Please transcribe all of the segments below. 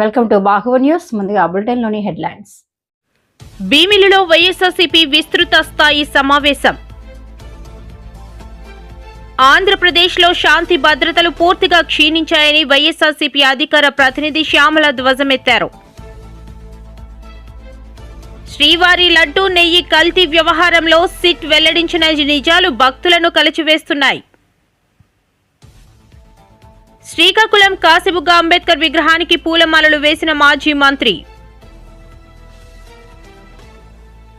Welcome to బాహువ news ముందుగా బులెటిన్లోని headlines. భీమిలిలో YSRCP విస్తృత స్థాయి సమావేశం. ఆంధ్రప్రదేశ్లో శాంతి భద్రతలు పూర్తిగా క్షీణించాయని వైఎస్ఆర్సీపీ అధికార ప్రతినిధి శ్యామల ధ్వజమెత్తారు. శ్రీవారి లడ్డూ నెయ్యి కల్తీ వ్యవహారంలో సిట్ వెల్లడించిన నిజాలు భక్తులను కలిచివేస్తున్నాయి. శ్రీకాకుళం కాసిబుగ్గ అంబేద్కర్ విగ్రహానికి పూలమాలలు వేసిన మాజీ మంత్రి.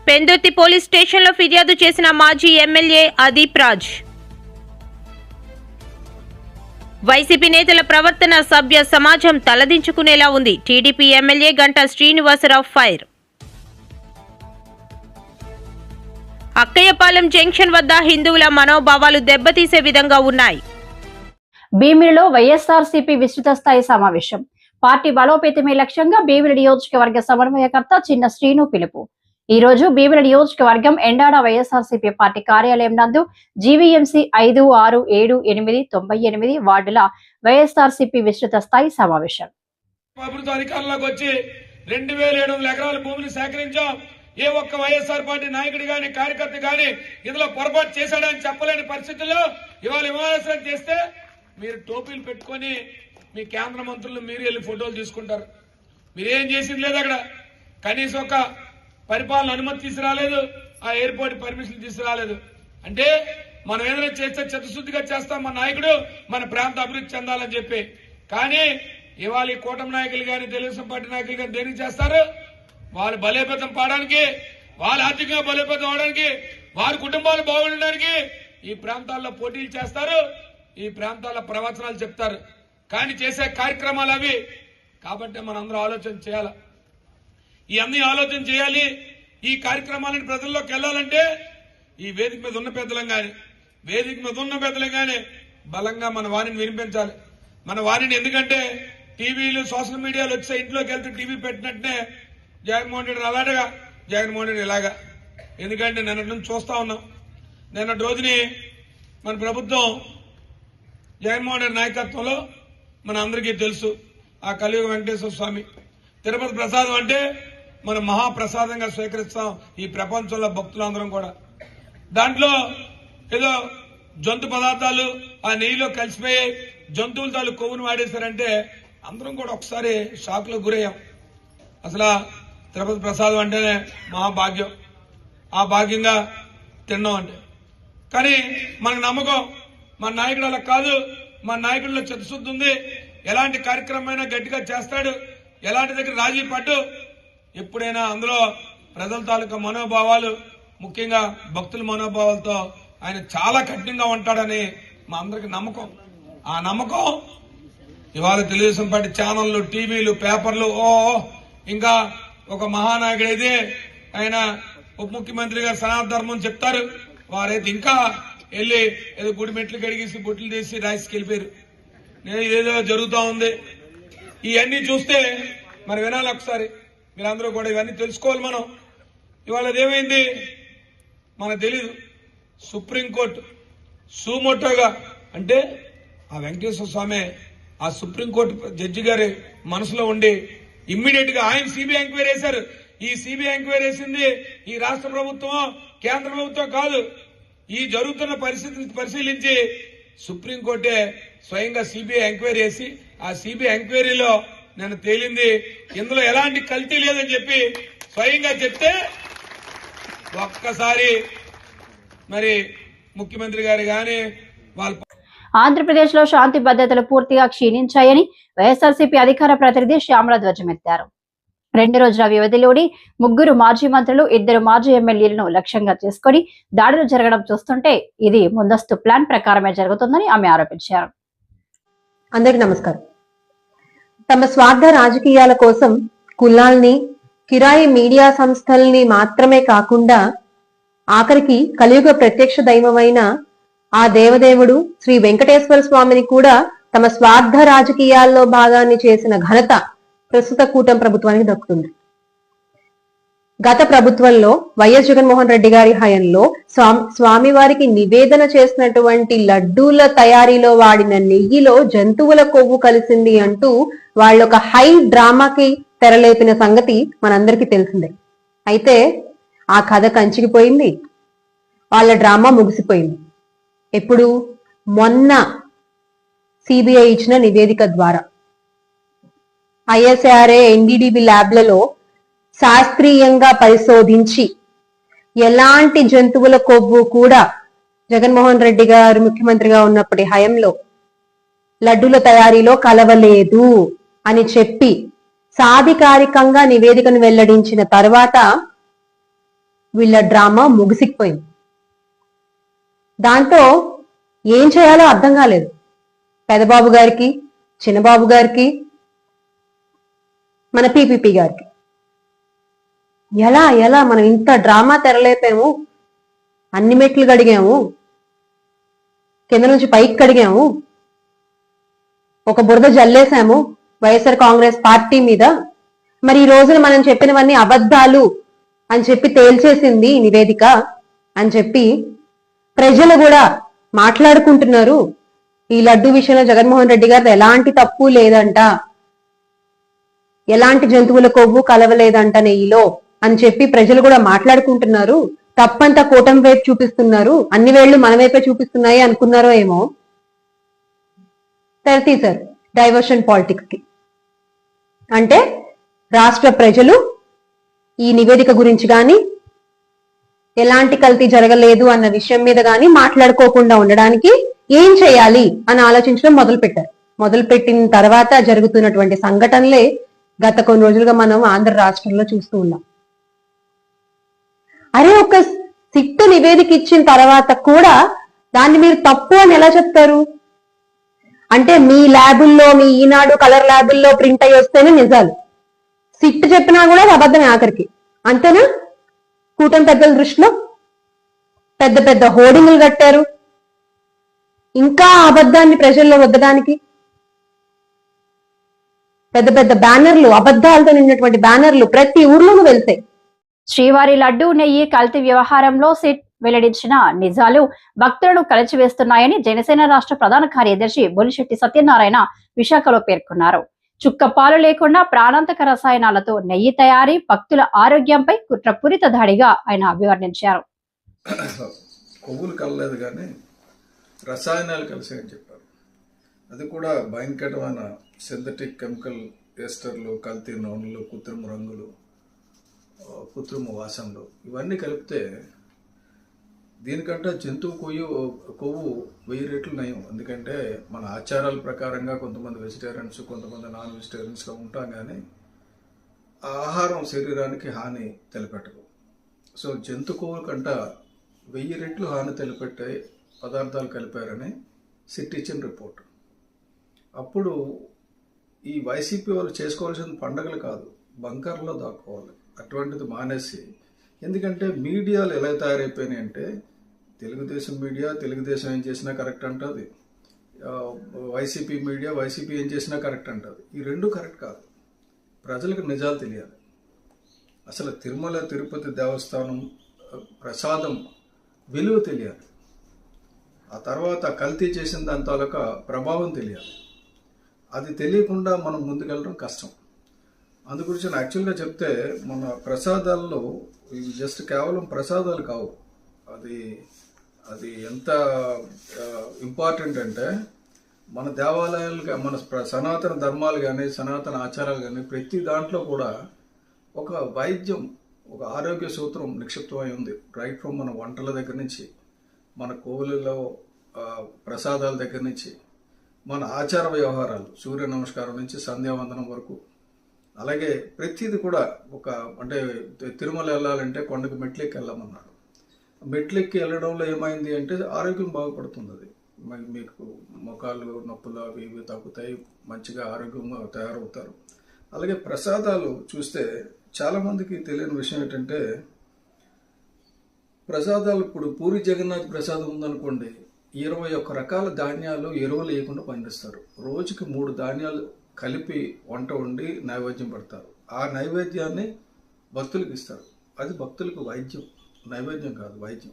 పెందుర్తి పోలీస్ స్టేషన్లో ఫిర్యాదు చేసిన మాజీ ఎమ్మెల్యే అదీప్ రాజ్. వైసీపీ నేతల ప్రవర్తన సభ్య సమాజం తలదించుకునేలా ఉంది. TDP MLA Ganta Srinivasarao fire. Akkayyapalem junction వద్ద హిందువుల మనోభావాలు దెబ్బతీసే విధంగా ఉన్నాయి. భీమిలిలో వైఎస్ఆర్సీపీ విస్తృత స్థాయి సమావేశం. పార్టీ బలోపేతమే లక్ష్యంగా భీమిలి నియోజకవర్గ సమన్వయకర్త చిన్న శ్రీను పిలుపు. ఈ రోజు భీమిలి నియోజకవర్గం ఎండాడ వైఎస్ఆర్సీపీ పార్టీ కార్యాలయం నందు జీవీఎంసీ ఐదు ఆరు ఏడు ఎనిమిది తొంభై ఎనిమిది వార్డుల వైఎస్ఆర్సీపీ విస్తృత స్థాయి సమావేశం. ప్రభుత్వ అధికారంలోకి వచ్చి రెండు వేల ఏడు వందల ఎకరాల భూమిని సేకరించాం. ఏ ఒక్క వైఎస్ఆర్ పార్టీ నాయకుడు గాని కార్యకర్త గాని ఇందులో పొరపాటు చేశాడని చెప్పలేని పరిస్థితుల్లో ఇవాళ విమర్శనం చేస్తే మీరు టోపీలు పెట్టుకొని మీ కేంద్ర మంత్రులు మీరు వెళ్ళి ఫోటోలు తీసుకుంటారు. మీరేం చేసింది లేదు అక్కడ. కనీసం ఒక పరిపాలన అనుమతి తీసుకురాలేదు ఆ ఎయిర్పోర్ట్ పర్మిషన్ తీసుకురాలేదు. అంటే మనం ఏదైనా చేస్తే చిత్తశుద్ధిగా చేస్తాం మన నాయకుడు మన ప్రాంత అభివృద్ధి చెందాలని చెప్పి. కానీ ఇవాళ ఈ కూటమి నాయకులు కానీ తెలుగుదేశం పార్టీ నాయకులు కానీ దేనికి చేస్తారు? వాళ్ళు బలోపేతం పాడడానికి వాళ్ళ ఆర్థికంగా బలోపేతం అవడానికి వారి కుటుంబాలు బాగుండడానికి ఈ ప్రాంతాల్లో పోటీలు చేస్తారు. ఈ ప్రాంతాల్లో ప్రవచనాలు చెప్తారు. కానీ చేసే కార్యక్రమాలు అవి. కాబట్టి మనందరూ ఆలోచన చేయాలి? ఈ అన్ని ఆలోచన చేయాలి. ఈ కార్యక్రమాలను ప్రజల్లోకి వెళ్ళాలంటే ఈ వేదిక మీద ఉన్న పెద్దలం కానీ వేదిక మీద ఉన్న పెద్దలం కానీ బలంగా మన వారిని వినిపించాలి. మన వారిని ఎందుకంటే టీవీలు సోషల్ మీడియాలో వచ్చే ఇంట్లోకి వెళ్తే టీవీ పెట్టినట్టునే జగన్మోహన్ రెడ్డి అలాగా జగన్మోహన్ రెడ్డి ఇలాగా. ఎందుకంటే నిన్నటి నుంచి చూస్తా ఉన్నాం. నిన్నటి రోజుని మన ప్రభుత్వం జగన్మోహన్ రెడ్డి నాయకత్వంలో మన అందరికీ తెలుసు ఆ కలియుగ వెంకటేశ్వర స్వామి. తిరుపతి ప్రసాదం అంటే మనం మహాప్రసాదంగా స్వీకరిస్తాం ఈ ప్రపంచంలో భక్తులందరం కూడా. దాంట్లో ఏదో జంతు పదార్థాలు ఆ నెయ్యిలో కలిసిపోయి జంతువుల తాలు కొవ్వును వాడేశారంటే అందరం కూడా ఒకసారి షాక్లో గురయ్యాం. అసలు తిరుపతి ప్రసాదం అంటేనే మహాభాగ్యం. ఆ భాగ్యంగా తిన్నాం అంటే. కానీ మన నమ్మకం మా నాయకుడు అలా కాదు. మా నాయకుడిలో చిత్తశుద్ధి ఉంది. ఎలాంటి కార్యక్రమమైనా గట్టిగా చేస్తాడు. ఎలాంటి దగ్గర రాజీ పట్టు ఎప్పుడైనా అందులో ప్రజల తాలూకా మనోభావాలు ముఖ్యంగా భక్తుల మనోభావాలతో ఆయన చాలా కఠినంగా ఉంటాడని మా అందరికి నమ్మకం. ఆ నమ్మకం ఇవాళ తెలుగుదేశం పార్టీ ఛానళ్ళు టీవీలు పేపర్లు ఓ ఇంకా ఒక మహానాయకుడు అయితే ఆయన ఉప ముఖ్యమంత్రి గారు సనాతన ధర్మం చెప్తారు. వారైతే ఇంకా వెళ్ళి ఏదో గుడి మెట్లు కడిగేసి బొట్లు తీసి రాసికి వెళ్ళిపోయారు. నేను ఇదేదో జరుగుతూ ఉంది. ఇవన్నీ చూస్తే మరి వినాలి ఒకసారి. మీరందరూ కూడా ఇవన్నీ తెలుసుకోవాలి మనం. ఇవాళ అదేమైంది మనకు తెలీదు. సుప్రీంకోర్టు సుమోటోగా అంటే ఆ వెంకటేశ్వర స్వామి ఆ సుప్రీంకోర్టు జడ్జి గారి మనసులో ఉండి ఇమ్మీడియట్గా ఆయన సిబిఐ ఎంక్వైరీ వేశారు ఈ సిబిఐ ఎంక్వైరీ వేసింది ఈ రాష్ట్ర ప్రభుత్వం కేంద్ర ప్రభుత్వం కాదు. ఈ జరుగుతున్న పరిస్థితిని పరిశీలించి సుప్రీంకోర్టే స్వయంగా సిబిఐ ఎంక్వైరీ చేసి ఆ సిబిఐ ఎంక్వైరీలో నేను తేలింది. ఇందులో ఎలాంటి కల్తీ లేదని చెప్పి స్వయంగా చెప్తే ఒక్కసారి మరి ముఖ్యమంత్రి గారు గాని వాళ్ళ ఆంధ్రప్రదేశ్లో శాంతి భద్రతలు పూర్తిగా క్షీణించాయని వైఎస్ఆర్సీపీ అధికార ప్రతినిధి శ్యామల ధ్వజమెత్తారు. రెండు రోజుల వ్యవధిలోని ముగ్గురు మాజీ మంత్రులు ఇద్దరు మాజీ ఎమ్మెల్యేలను లక్ష్యంగా చేసుకుని దాడులు జరగడం చూస్తుంటే ఇది ముందస్తు ప్లాన్ ప్రకారమే జరుగుతుందని ఆమె ఆరోపించారు. అందరికి నమస్కారం. తమ స్వార్థ రాజకీయాల కోసం కులాల్ని కిరాయి మీడియా సంస్థల్ని మాత్రమే కాకుండా ఆఖరికి కలియుగ ప్రత్యక్ష దైవమైన ఆ దేవదేవుడు శ్రీ వెంకటేశ్వర స్వామిని కూడా తమ స్వార్థ రాజకీయాల్లో భాగాన్ని చేసిన ఘనత ప్రస్తుత కూటమి ప్రభుత్వానికి దక్కుతుంది. గత ప్రభుత్వంలో వైఎస్ జగన్మోహన్ రెడ్డి గారి హయంలో స్వామి స్వామివారికి నివేదన చేసినటువంటి లడ్డూల తయారీలో వాడిన నెయ్యిలో జంతువుల కొవ్వు కలిసింది అంటూ వాళ్ళొక హై డ్రామాకి తెరలేపిన సంగతి మనందరికీ తెలిసిందే. అయితే ఆ కథ కంచికిపోయింది. వాళ్ళ డ్రామా ముగిసిపోయింది. ఎప్పుడు? మొన్న సిబిఐ ఇచ్చిన నివేదిక ద్వారా. ఐఎస్ఆర్ఏ ఎన్డీడీబీ ల్యాబ్లలో శాస్త్రీయంగా పరిశోధించి ఎలాంటి జంతువుల కొవ్వు కూడా జగన్మోహన్ రెడ్డి గారు ముఖ్యమంత్రిగా ఉన్నప్పటి హయంలో లడ్డూల తయారీలో కలవలేదు అని చెప్పి సాధికారికంగా నివేదికను వెల్లడించిన తర్వాత వీళ్ళ డ్రామా ముగిసిపోయింది. దాంతో ఏం చేయాలో అర్థం కాలేదు. పెదబాబు గారికి చిన్నబాబు గారికి మన పీపీపీ గారికి. ఎలా ఎలా మనం ఇంత డ్రామా తెరలేపాము? అన్ని మెట్లు కడిగాము. కింద నుంచి పైకి కడిగాము. ఒక బురద జల్లేసాము వైఎస్ఆర్ కాంగ్రెస్ పార్టీ మీద. మరి ఈ రోజున మనం చెప్పినవన్నీ అబద్ధాలు అని చెప్పి తేల్చేసింది నివేదిక అని చెప్పి ప్రజలు కూడా మాట్లాడుకుంటున్నారు. ఈ లడ్డు విషయంలో జగన్మోహన్ రెడ్డి గారు ఎలాంటి తప్పు లేదంట. ఎలాంటి జంతువుల కొవ్వు కలవలేదంట నెయ్యిలో అని చెప్పి ప్రజలు కూడా మాట్లాడుకుంటున్నారు. తప్పంతా కూటమి వైపు చూపిస్తున్నారు. అన్ని వేళ్ళు మన వైపే చూపిస్తున్నాయి అనుకున్నారో ఏమో. తెరతీశారు డైవర్షన్ పాలిటిక్స్కి అంటే రాష్ట్ర ప్రజలు ఈ నివేదిక గురించి గాని ఎలాంటి కల్తీ జరగలేదు అన్న విషయం మీద గాని మాట్లాడుకోకుండా ఉండడానికి ఏం చేయాలి అని ఆలోచించడం మొదలు పెట్టారు మొదలు పెట్టిన తర్వాత జరుగుతున్నటువంటి సంఘటనలే గత కొన్ని రోజులుగా మనం ఆంధ్ర రాష్ట్రంలో చూస్తూ ఉన్నాం. అరే ఒక సిట్టు నివేదిక ఇచ్చిన తర్వాత కూడా దాన్ని మీరు తప్పు అని ఎలా చెప్తారు? అంటే మీ ల్యాబుల్లో మీ ఈనాడు కలర్ ల్యాబుల్లో ప్రింట్ అయ్యి వస్తేనే నిజాలు. సిట్ చెప్పినా కూడా అది అబద్ధమే ఆఖరికి. అంతేనా? కూటమి పెద్దల దృష్టిలో పెద్ద పెద్ద హోర్డింగులు కట్టారు. ఇంకా ఆ అబద్ధాన్ని ప్రజల్లో వద్దడానికి పెద్ద పెద్ద బ్యానర్లు అబద్ధాలతో నిన్నటువంటి బ్యానర్లు ప్రతి ఊర్లోనూ వెళ్తాయి. శ్రీవారి లడ్డూ నెయ్యి కల్తీ వ్యవహారంలో సిట్ వెల్లడించిన నిజాలు భక్తులను కలిచివేస్తున్నాయని జనసేన రాష్ట్ర ప్రధాన కార్యదర్శి బొలిశెట్టి సత్యనారాయణ విశాఖలో పేర్కొన్నారు. చుక్క పాలు లేకుండా ప్రాణాంతక రసాయనాలతో నెయ్యి తయారీ భక్తుల ఆరోగ్యంపై కుట్రపూరిత దాడిగా ఆయన అభివర్ణించారు. కొవ్వులు కలలేదు కానీ రసాయనాలు కలిసాయని చెప్పారు. అది కూడా భయంకరమైన సింథటిక్ కెమికల్ ఎస్టర్లు కల్తీ నూనెలు కృత్రిమ రంగులు కృత్రిమ వాసనలు ఇవన్నీ కలిపితే దీనికంటే జంతువు కొయ్యి కొవ్వు వెయ్యి రెట్లు నయం. ఎందుకంటే మన ఆచారాల ప్రకారంగా కొంతమంది వెజిటేరియన్స్ కొంతమంది నాన్ వెజిటేరియన్స్గా ఉంటాం కానీ ఆ ఆహారం శరీరానికి హాని తెలిపెట్టదు. సో జంతు కొవ్వుల కంట వెయ్యి రెట్లు హాని తెలిపెట్టే పదార్థాలు కలిపారని సిటీచన్ రిపోర్ట్. అప్పుడు ఈ వైసీపీ వాళ్ళు చేసుకోవాల్సిన పండగలు కాదు బంకర్లో దాక్కోవాలి. అటువంటిది మానేసి ఎందుకంటే మీడియాలు ఎలా తయారైపోయినాయి అంటే తెలుగుదేశం మీడియా తెలుగుదేశం ఏం చేసినా కరెక్ట్ అంటుంది. వైసీపీ మీడియా వైసీపీ ఏం చేసినా కరెక్ట్ అంటుంది. ఈ రెండు కరెక్ట్ కాదు. ప్రజలకు నిజాలు తెలియాలి. అసలు తిరుమల తిరుపతి దేవస్థానం ప్రసాదం విలువ తెలియాలి. ఆ తర్వాత కల్తీ చేసిన దాని తాలూకా ప్రభావం తెలియాలి. అది తెలియకుండా మనం ముందుకెళ్ళడం కష్టం. అందు గురించి యాక్చువల్గా చెప్తే మన ప్రసాదాల్లో ఇవి జస్ట్ కేవలం ప్రసాదాలు కావు. అది అది ఎంత ఇంపార్టెంట్ అంటే మన దేవాలయాలు మన సనాతన ధర్మాలు కానీ సనాతన ఆచారాలు కానీ ప్రతి దాంట్లో కూడా ఒక వైద్యం ఒక ఆరోగ్య సూత్రం నిక్షిప్తమై ఉంది. రైట్ ఫ్రమ్ మన వంటల దగ్గర నుంచి మన కోవులలో ప్రసాదాల దగ్గర నుంచి. మన ఆచార వ్యవహారాలు సూర్య నమస్కారం నుంచి సంధ్యావందనం వరకు. అలాగే ప్రతిది కూడా ఒక అంటే తిరుమల వెళ్ళాలంటే కొండకు మెట్లెక్కి వెళ్ళమన్నాడు మెట్లెక్కి వెళ్ళడంలో ఏమైంది అంటే ఆరోగ్యం బాగుపడుతుంది అది మీకు ముఖాలు నొప్పులు అవి ఇవి తగ్గుతాయి మంచిగా ఆరోగ్యంగా తయారవుతారు. అలాగే ప్రసాదాలు చూస్తే చాలామందికి తెలియని విషయం ఏంటంటే ప్రసాదాలు ఇప్పుడు పూరి జగన్నాథ్ ప్రసాదం ఉందనుకోండి ఇరవై ఒక్క రకాల ధాన్యాలు ఎరువులు వేయకుండా పండిస్తారు. రోజుకి మూడు ధాన్యాలు కలిపి వంట వండి నైవేద్యం పెడతారు. ఆ నైవేద్యాన్ని భక్తులకు ఇస్తారు. అది భక్తులకు వైద్యం. నైవేద్యం కాదు వైద్యం.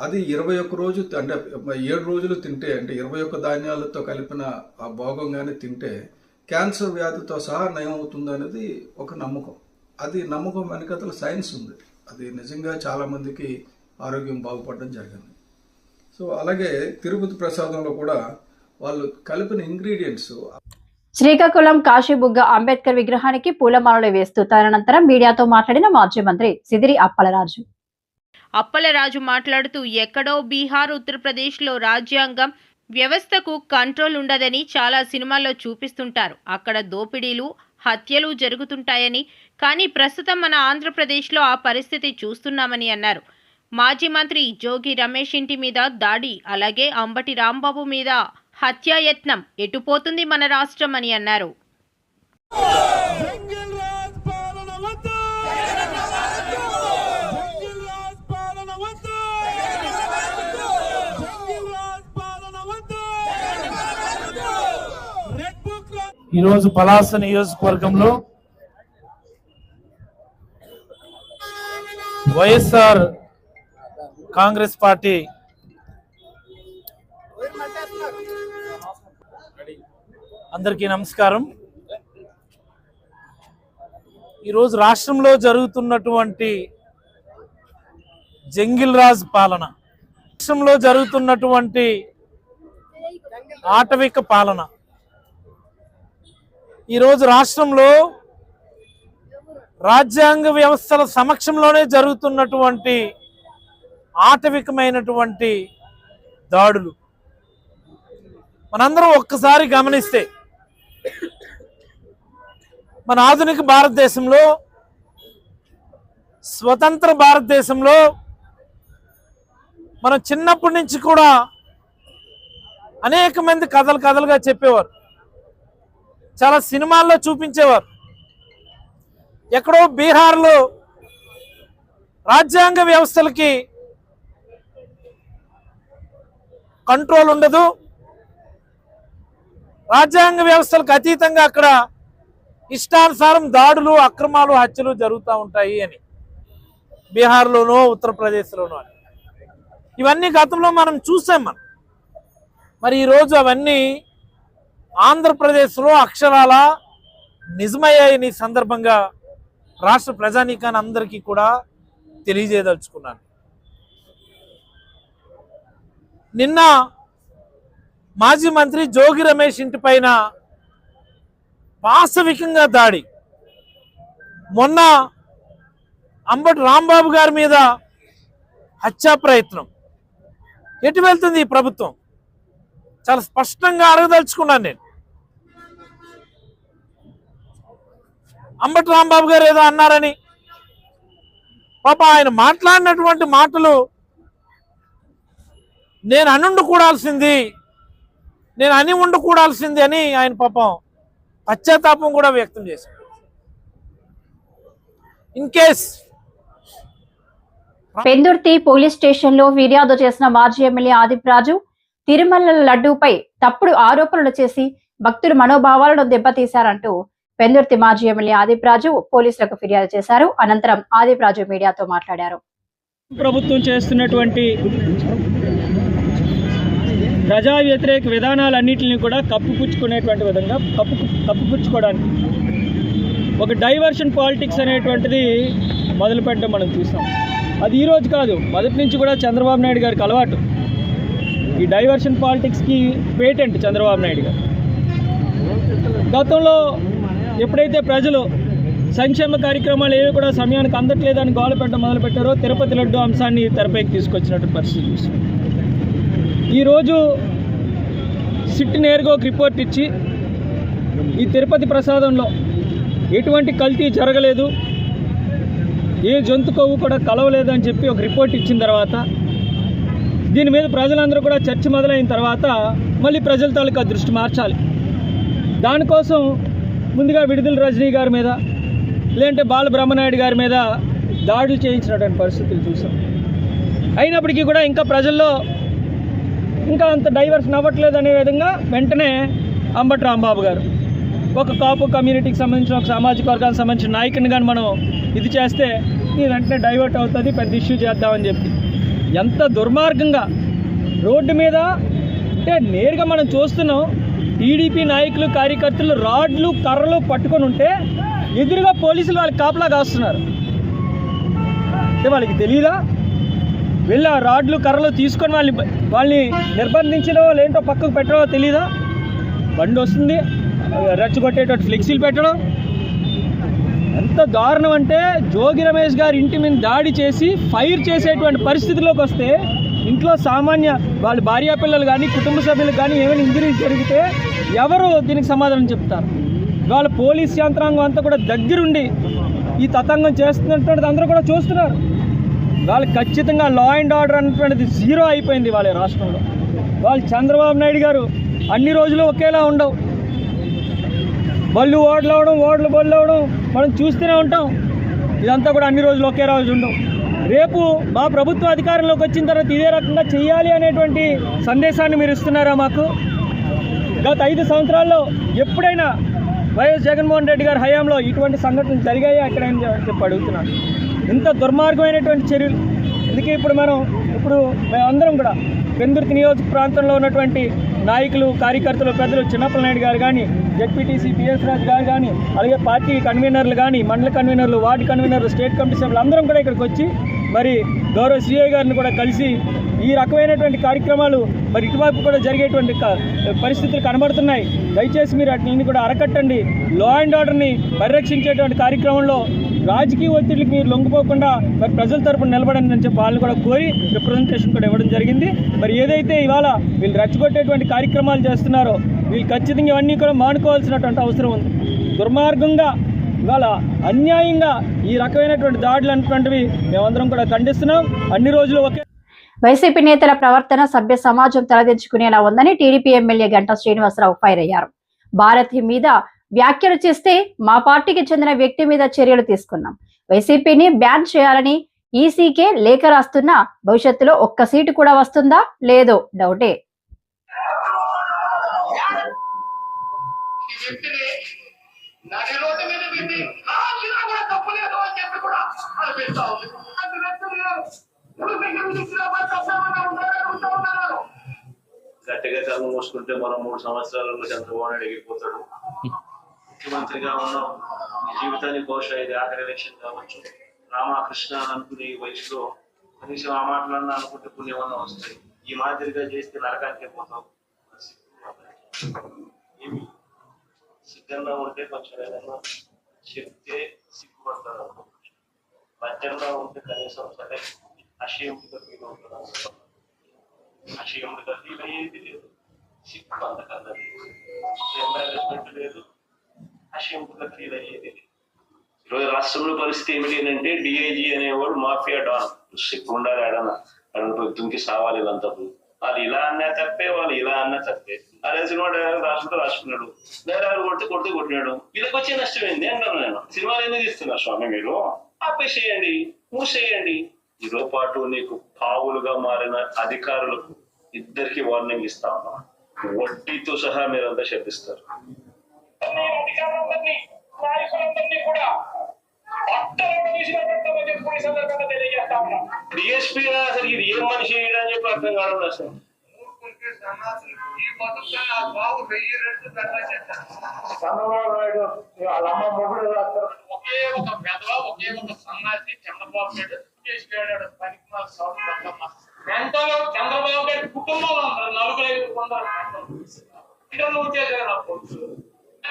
అది ఇరవై ఒక్క రోజు అంటే ఏడు రోజులు తింటే అంటే ఇరవై ఒక్క ధాన్యాలతో కలిపిన ఆ భోగం కానీ తింటే క్యాన్సర్ వ్యాధితో సహా నయం అవుతుంది అనేది ఒక నమ్మకం. అది నమ్మకం వెనకతల సైన్స్ ఉంది. అది నిజంగా చాలామందికి ఆరోగ్యం బాగుపడడం జరిగింది. సో అలాగే తిరుపతి ప్రసాదంలో కూడా వాళ్ళు కలిపిన ఇంగ్రీడియంట్స్ శ్రీకాకుళం కాశీబుగ్గ అంబేద్కర్ విగ్రహానికి పూలమాలలు వేస్తూ తదనంతరం మీడియాతో మాట్లాడిన మాజీ మంత్రి సిదిరి అప్పలరాజు. అప్పలరాజు మాట్లాడుతూ ఎక్కడో బీహార్ ఉత్తరప్రదేశ్లో రాజ్యాంగం వ్యవస్థకు కంట్రోల్ ఉండదని చాలా సినిమాల్లో చూపిస్తుంటారు. అక్కడ దోపిడీలు హత్యలు జరుగుతుంటాయని కానీ ప్రస్తుతం మన ఆంధ్రప్రదేశ్లో ఆ పరిస్థితి చూస్తున్నామని అన్నారు. మాజీ మంత్రి జోగి రమేష్ ఇంటి మీద దాడి అలాగే అంబటి రాంబాబు మీద హత్యాయత్నం ఎటుపోతుంది మన రాష్ట్రం అని అన్నారు. జంగిల్ రాజ్ పాలన వద్దు! జంగిల్ రాజ్ పాలన వద్దు! జంగిల్ రాజ్ పాలన వద్దు! రెడ్ బుక్లో ఈరోజు పలాస నియోజకవర్గంలో వైఎస్ఆర్ కాంగ్రెస్ పార్టీ అందరికీ నమస్కారం. ఈరోజు రాష్ట్రంలో జరుగుతున్నటువంటి జంగిల్ రాజ్ పాలన రాష్ట్రంలో జరుగుతున్నటువంటి ఆటవిక పాలన ఈరోజు రాష్ట్రంలో రాజ్యాంగ వ్యవస్థల సమక్షంలోనే జరుగుతున్నటువంటి ఆటవికమైనటువంటి దాడులు. మనందరం ఒక్కసారి గమనిస్తే మన ఆధునిక భారతదేశంలో స్వతంత్ర భారతదేశంలో మనం చిన్నప్పటి నుంచి కూడా అనేక మంది కథలు కథలుగా చెప్పేవారు. చాలా సినిమాల్లో చూపించేవారు. ఎక్కడో బీహార్లో రాజ్యాంగ వ్యవస్థలకి కంట్రోల్ ఉండదు. రాజ్యాంగ వ్యవస్థలకు అతీతంగా అక్కడ ఇష్టానుసారం దాడులు అక్రమాలు హత్యలు జరుగుతూ ఉంటాయి అని. బీహార్లోనో ఉత్తరప్రదేశ్లోనో అని. ఇవన్నీ గతంలో మనం చూసాం మనం. మరి ఈరోజు అవన్నీ ఆంధ్రప్రదేశ్లో అక్షరాల నిజమయ్యాయని సందర్భంగా రాష్ట్ర ప్రజానీకాన్ని అందరికీ కూడా తెలియజేయదలుచుకున్నాను. నిన్న మాజీ మంత్రి జోగి రమేష్ ఇంటి పైన పాశవికంగా దాడి. మొన్న అంబటి రాంబాబు గారి మీద హత్యా ప్రయత్నం. ఎటు వెళ్తుంది ఈ ప్రభుత్వం? చాలా స్పష్టంగా అడగదలుచుకున్నాను నేను. అంబటి రాంబాబు గారు ఏదో అన్నారని. పాప ఆయన మాట్లాడినటువంటి మాటలు నేను అనుండు కూడాల్సింది. నేను అని ఉండు కూడాల్సింది అని ఆయన పాపం పశ్చాత్తాపం కూడా వ్యక్తం చేశారు ఇన్ కేస్ పెందుర్తి పోలీస్ స్టేషన్లో ఫిర్యాదు చేసిన మాజీ ఎమ్మెల్యే ఆదిప్ రాజు తిరుమల లడ్డూపై తప్పుడు ఆరోపణలు చేసి భక్తుల మనోభావాలను దెబ్బతీశారంటూ పెందుర్తి మాజీ ఎమ్మెల్యే ఆదిప్ రాజు పోలీసులకు ఫిర్యాదు చేశారు. అనంతరం ఆదిప్ రాజు మీడియాతో మాట్లాడారు. ప్రభుత్వం చేస్తున్నటువంటి ప్రజా వ్యతిరేక విధానాలన్నింటినీ కూడా కప్పుపుచ్చుకునేటువంటి విధంగా కప్పు కప్పుపుచ్చుకోవడానికి. ఒక డైవర్షన్ పాలిటిక్స్ అనేటువంటిది మొదలుపెట్టడం మనం చూసాం. అది ఈరోజు కాదు మొదటి నుంచి కూడా చంద్రబాబు నాయుడు గారికి అలవాటు. ఈ డైవర్షన్ పాలిటిక్స్కి పేటెంట్ చంద్రబాబు నాయుడు గారు. గతంలో ఎప్పుడైతే ప్రజలు సంక్షేమ కార్యక్రమాలు ఏవి కూడా సమయానికి అందట్లేదని గోల పెట్టడం మొదలుపెట్టారో తిరుపతి లడ్డు అంశాన్ని తెరపైకి తీసుకొచ్చినట్టు పరిస్థితి చూసాం. ఈరోజు సిట్ నేరుగా ఒక రిపోర్ట్ ఇచ్చి ఈ తిరుపతి ప్రసాదంలో ఎటువంటి కల్తీ జరగలేదు ఏ జంతు కొవ్వు కూడా కలవలేదు అని చెప్పి ఒక రిపోర్ట్ ఇచ్చిన తర్వాత దీని మీద ప్రజలందరూ కూడా చర్చ మొదలైన తర్వాత మళ్ళీ ప్రజల తాలూకా దృష్టి మార్చాలి. దానికోసం ముందుగా విడుదల రజనీ గారి మీద లేదంటే బాలబ్రహ్మనాయుడు గారి మీద దాడులు చేయించినటువంటి పరిస్థితులు చూసాం. అయినప్పటికీ కూడా ఇంకా ప్రజల్లో ఇంకా అంత డైవర్షన్ అవ్వట్లేదు అనే విధంగా వెంటనే అంబటి రాంబాబు గారు ఒక కాపు కమ్యూనిటీకి సంబంధించిన ఒక సామాజిక వర్గానికి సంబంధించిన నాయకుని కానీ మనం ఇది చేస్తే ఇది వెంటనే డైవర్ట్ అవుతుంది పెద్ద ఇష్యూ చేద్దామని చెప్పి. ఎంత దుర్మార్గంగా రోడ్డు మీద అంటే నేరుగా మనం చూస్తున్నాం టీడీపీ నాయకులు కార్యకర్తలు రాడ్లు కర్రలు పట్టుకొని ఉంటే ఎదురుగా పోలీసులు వాళ్ళకి కాపలా కాస్తున్నారు అంటే వాళ్ళకి తెలియదా వెళ్ళి ఆ రాడ్లు కర్రలు తీసుకొని వాళ్ళని వాళ్ళని నిర్బంధించడో లేంటో పక్కకు పెట్టడో తెలీదా? బండి వస్తుంది రెచ్చగొట్టేటట్టు ఫ్లెక్సీలు పెట్టడం. ఎంత దారుణం అంటే జోగి రమేష్ గారి ఇంటి మీద దాడి చేసి ఫైర్ చేసేటువంటి పరిస్థితిలోకి వస్తే ఇంట్లో సామాన్య వాళ్ళ భార్యా పిల్లలు కానీ కుటుంబ సభ్యులు కానీ ఏమైనా ఇంజరీస్ జరిగితే ఎవరు దీనికి సమాధానం చెప్తారు? వాళ్ళ పోలీస్ యంత్రాంగం అంతా కూడా దగ్గరుండి ఈ తతంగం చేస్తున్నటువంటిది అందరూ కూడా చూస్తున్నారు. వాళ్ళు ఖచ్చితంగా లా అండ్ ఆర్డర్ అనేటువంటిది జీరో అయిపోయింది వాళ్ళ రాష్ట్రంలో. వాళ్ళు చంద్రబాబు నాయుడు గారు అన్ని రోజులు ఒకేలా ఉండవు. బళ్ళు ఓట్లు అవడం ఓట్లు బళ్ళు అవడం మనం చూస్తూనే ఉంటాం. ఇదంతా కూడా అన్ని రోజులు ఒకే రోజు ఉండవు. రేపు మా ప్రభుత్వ అధికారంలోకి వచ్చిన తర్వాత ఇదే రకంగా చేయాలి అనేటువంటి సందేశాన్ని మీరు ఇస్తున్నారా మాకు? గత ఐదు సంవత్సరాల్లో ఎప్పుడైనా వైఎస్ జగన్మోహన్ రెడ్డి గారి హయాంలో ఇటువంటి సంఘటనలు జరిగాయి? ఎక్కడైనా చెప్పి అడుగుతున్నాను. ఇంత దుర్మార్గమైనటువంటి చర్యలు. అందుకే ఇప్పుడు మనం ఇప్పుడు మేమందరం కూడా పెందుర్తి నియోజక ప్రాంతంలో ఉన్నటువంటి నాయకులు కార్యకర్తలు పెద్దలు చిన్నప్పల నాయుడు గారు కానీ జెడ్పీటీసీ పిఎస్ రాజు గారు కానీ అలాగే పార్టీ కన్వీనర్లు కానీ మండల కన్వీనర్లు వార్డు కన్వీనర్లు స్టేట్ కమిటీ సభ్యులు అందరం కూడా ఇక్కడికి వచ్చి మరి గౌరవ సిఐ గారిని కూడా కలిసి ఈ రకమైనటువంటి కార్యక్రమాలు మరి ఇటువైపు కూడా జరిగేటువంటి క- పరిస్థితులు కనబడుతున్నాయి. దయచేసి మీరు వాటిని కూడా అరకట్టండి. లా అండ్ ఆర్డర్ని పరిరక్షించేటువంటి కార్యక్రమంలో రాజకీయ ఒత్తిడికి మీరు లొంగిపోకుండా మరి ప్రజల తరపున నిలబడండి అని చెప్పి వాళ్ళని కూడా కోరి రిప్రజెంటేషన్ కూడా ఇవ్వడం జరిగింది. మరి ఏదైతే ఇవాళ వీళ్ళు రెచ్చగొట్టేటువంటి కార్యక్రమాలు చేస్తున్నారో వీళ్ళు ఖచ్చితంగా ఇవన్నీ కూడా మానుకోవాల్సినటువంటి అవసరం ఉంది. దుర్మార్గంగా ఇవాళ అన్యాయంగా ఈ రకమైనటువంటి దాడులు అనేటువంటివి మేమందరం కూడా ఖండిస్తున్నాం. అన్ని రోజులు ఒకే వైసీపీ నేతల ప్రవర్తన సభ్య సమాజం తలదించుకునేలా ఉందని TDP MLA Ganta Srinivasarao fire అయ్యారు. భారతి మీద వ్యాఖ్యలు చేస్తే మా పార్టీకి చెందిన వ్యక్తి మీద చర్యలు తీసుకున్నాం. వైసీపీని బ్యాన్ చేయాలని ఈసీకే లేఖ రాస్తున్నా భవిష్యత్తులో ఒక్క సీటు కూడా వస్తుందా? లేదో డౌటే. గట్టిగా కళ్ళు మూసుకుంటే మనం మూడు సంవత్సరాలలో చంద్రబాబు నాయుడు ఎగిరిపోతాడు ముఖ్యమంత్రిగా ఉన్నాం నీ జీవితాన్ని బహుశా ఇది ఆఖరి ఎలక్షన్ కావచ్చు. రామకృష్ణ అని అనుకునే ఈ వయసులో కనీసం ఆ మాటలన్నా అనుకుంటే పుణ్యమన్నా వస్తాయి. ఈ మాదిరిగా చేస్తే నరకానికే పోతాం ఏమి? సిద్ధంగా ఉంటే కొంచెం ఏదైనా చెప్తే సిగ్గుపడతారు మధ్యంగా ఉంటే కనీసం సరే అషేముగా ఫీల్ అవుతున్నారు అషేముగా ఫీల్ అయ్యేది లేదు. సిగ్గు అంతకన్నా లేదు. ఎంబారెస్మెంట్ లేదు. ఫీల్ అయ్యేది ఈరోజు రాష్ట్రంలో పరిస్థితి ఏమిటి అంటే డిఐజీ అనేవాడు మాఫియా డాన్. సిక్కు ఉండాలి ఆడన. అడన దుంకి సావాలి ఇదంతా వాళ్ళు ఇలా అన్నా తప్పే వాళ్ళు ఇలా అన్నా తప్పే. అదే సినిమా డైలాగ్ రాసుకుంటూ రాసుకున్నాడు. డైలాగులు కొడితే కొడితే కొట్టినాడు. వీళ్ళకి వచ్చే నష్టం ఏంది అంటాను నేను. సినిమాలు ఎందుకు తీస్తున్నారు స్వామి మీరు? ఆపేసేయండి మూసేయండి. ఇదో పాటు నీకు పావులుగా మారిన అధికారులకు ఇద్దరికి వార్నింగ్ ఇస్తా ఉన్నా వడ్డీతో సహా మీరంతా శపిస్తారు. అధికారులందరినీ నాయకులందరినీ కూడా పట్టణంలో తీసుకురాబెడతామని చెప్పి ఈ సందర్భంగా తెలియజేస్తా ఉన్నాం. డిఎస్పీ అసలు ఇది ఏం మనిషి అని చెప్పి అర్థం కావడం అసలు. చేశారు చంద్రబాబు నాయుడు వాళ్ళ అమ్మ మొగుడు రాస్తారు ఒకే ఒక పెదవ ఒకే ఒక సన్నాసి చంద్రబాబు నాయుడు చేసి వెళ్ళాడు పనికి మాల సౌండ్ పెద్దమ్మ ఎంతలో చంద్రబాబు గారి కుటుంబంలో ఉంటారు నలుగురు ఐదు కొందరు నువ్వు చేసే నా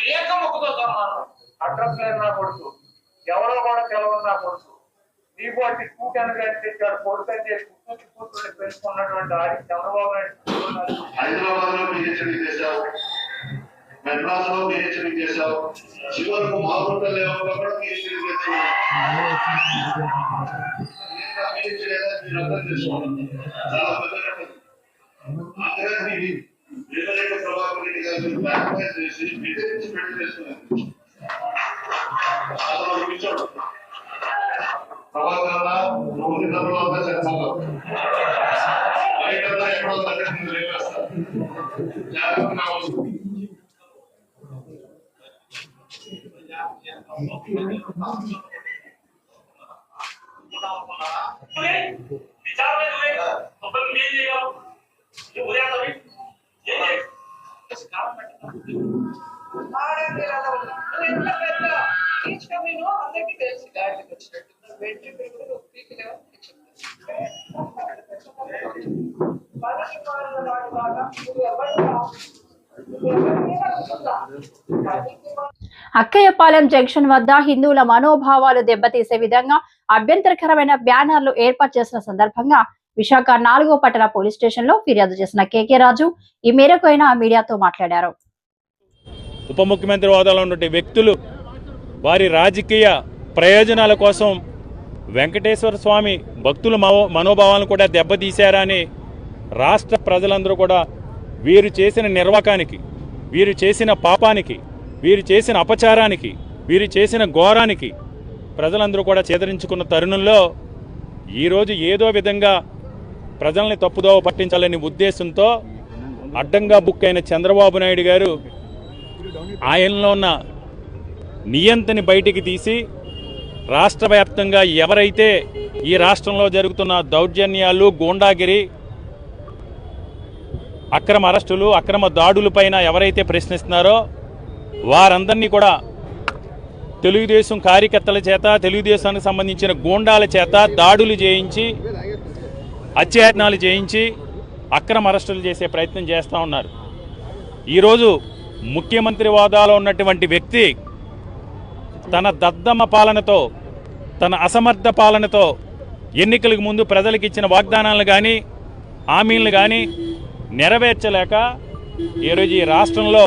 ఏక మొక్కతో సమానం. అడ్రస్ లేని నా కొడుకు. ఎవరో కూడా తెలవని నా కొడుకు. నీ పాటి కూటాను కానీ తెచ్చాడు కొడుకు అని చెప్పి కూతురు కూతురు పెంచుకున్నటువంటి ఆడి చంద్రబాబు నాయుడు హైదరాబాద్లో పిహెచ్డి చేశావు. మెడ్రాస్లో పిహెచ్డి చేశావు. చివరకు మామూలు కూడా పిహెచ్డి చేశావు. చాలా పెద్ద ఘటన. ప్రభావం రెడ్డి గారు బ్యాక్ఫైర్ చేసి విధించి పెళ్ళి చేస్తున్నారు అక్కయ్యపాలెం జంక్షన్ వద్ద హిందువుల మనోభావాలు దెబ్బతీసే విధంగా అభ్యంతరకరమైన బ్యానర్లు ఏర్పాటు చేసిన సందర్భంగా విశాఖ నాలుగో పట్టణ పోలీస్ స్టేషన్లో ఫిర్యాదు చేసిన కేకే రాజు ఈ మేరకు ఆయన మీడియాతో మాట్లాడారు. ఉప ముఖ్యమంత్రి హోదాలో ఉన్నటువంటి వ్యక్తులు వారి రాజకీయ ప్రయోజనాల కోసం వెంకటేశ్వర స్వామి భక్తుల మనో- మనోభావాలను కూడా దెబ్బతీశారని రాష్ట్ర ప్రజలందరూ కూడా వీరు చేసిన నిర్వాకానికి వీరు చేసిన పాపానికి వీరు చేసిన అపచారానికి వీరు చేసిన ఘోరానికి ప్రజలందరూ కూడా చేదరించుకున్న తరుణంలో ఈరోజు ఏదో విధంగా ప్రజల్ని తప్పుదోవ పట్టించాలనే ఉద్దేశంతో అడ్డంగా బుక్ అయిన చంద్రబాబు నాయుడు గారు ఆయనలో ఉన్న నియంతని బయటికి తీసి రాష్ట్ర వ్యాప్తంగా ఎవరైతే ఈ రాష్ట్రంలో జరుగుతున్న దౌర్జన్యాలు గూండాగిరి అక్రమ అరెస్టులు అక్రమ దాడులపైన ఎవరైతే ప్రశ్నిస్తున్నారో వారందరినీ కూడా తెలుగుదేశం కార్యకర్తల చేత తెలుగుదేశానికి సంబంధించిన గూండాల చేత దాడులు చేయించి అత్యాయత్నాలు చేయించి అక్రమ అరెస్టులు చేసే ప్రయత్నం చేస్తూ ఉన్నారు. ఈరోజు ముఖ్యమంత్రి వాదాలో ఉన్నటువంటి వ్యక్తి తన దద్దమ్మ పాలనతో తన అసమర్థ పాలనతో ఎన్నికలకు ముందు ప్రజలకు ఇచ్చిన వాగ్దానాలను కానీ హామీలను కానీ నెరవేర్చలేక ఈరోజు ఈ రాష్ట్రంలో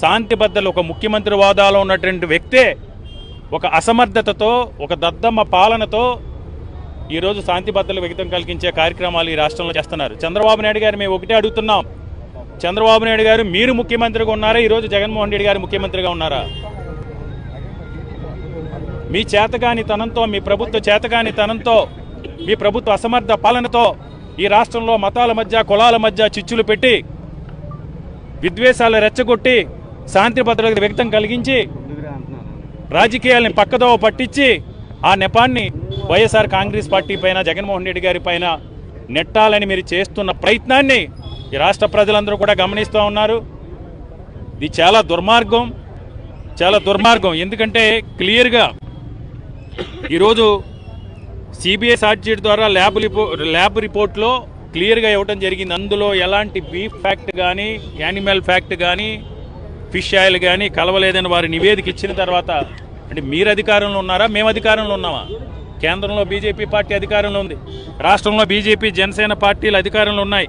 శాంతి భద్రతలు ఒక ముఖ్యమంత్రి వాదాలో ఉన్నటువంటి వ్యక్తే ఒక అసమర్థతతో ఒక దద్దమ్మ పాలనతో ఈరోజు శాంతి భద్రతలు వ్యక్తం కలిగించే కార్యక్రమాలు ఈ రాష్ట్రంలో చేస్తున్నారు. చంద్రబాబు నాయుడు గారు మేము ఒకటే అడుగుతున్నాం. చంద్రబాబు నాయుడు గారు మీరు ముఖ్యమంత్రిగా ఉన్నారా? ఈరోజు జగన్మోహన్ రెడ్డి గారు ముఖ్యమంత్రిగా ఉన్నారా? మీ చేతగాని తనంతో మీ ప్రభుత్వ చేతగాని తనంతో మీ ప్రభుత్వ అసమర్థ పాలనతో ఈ రాష్ట్రంలో మతాల మధ్య కులాల మధ్య చిచ్చులు పెట్టి విద్వేషాలు రెచ్చగొట్టి శాంతి భద్రత వ్యక్తం కలిగించి రాజకీయాల్ని పక్కదోవ పట్టించి ఆ నెపాన్ని వైఎస్ఆర్ కాంగ్రెస్ పార్టీ పైన జగన్మోహన్ రెడ్డి గారి పైన నెట్టాలని మీరు చేస్తున్న ప్రయత్నాన్ని ఈ రాష్ట్ర ప్రజలందరూ కూడా గమనిస్తూ ఉన్నారు. ఇది చాలా దుర్మార్గం చాలా దుర్మార్గం. ఎందుకంటే క్లియర్గా ఈరోజు సిబిఐ సార్జ్షీట్ ద్వారా ల్యాబ్ రిపో ల్యాబ్ రిపోర్ట్లో క్లియర్గా ఇవ్వడం జరిగింది. అందులో ఎలాంటి బీఫ్ ఫ్యాక్ట్ కానీ యానిమల్ ఫ్యాక్ట్ కానీ ఫిష్ ఆయిల్ కానీ కలవలేదని వారి నివేదిక ఇచ్చిన తర్వాత అంటే మీరు అధికారంలో ఉన్నారా? మేము అధికారంలో ఉన్నామా? కేంద్రంలో బీజేపీ పార్టీ అధికారంలో ఉంది. రాష్ట్రంలో బీజేపీ జనసేన పార్టీలు అధికారంలో ఉన్నాయి.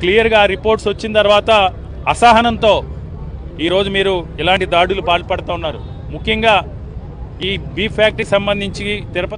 క్లియర్గా రిపోర్ట్స్ వచ్చిన తర్వాత అసహనంతో ఈరోజు మీరు ఇలాంటి దాడులు పాల్పడుతూ ఉన్నారు. ముఖ్యంగా ఈ బీ ఫ్యాక్టరీకి సంబంధించి తిరుపతి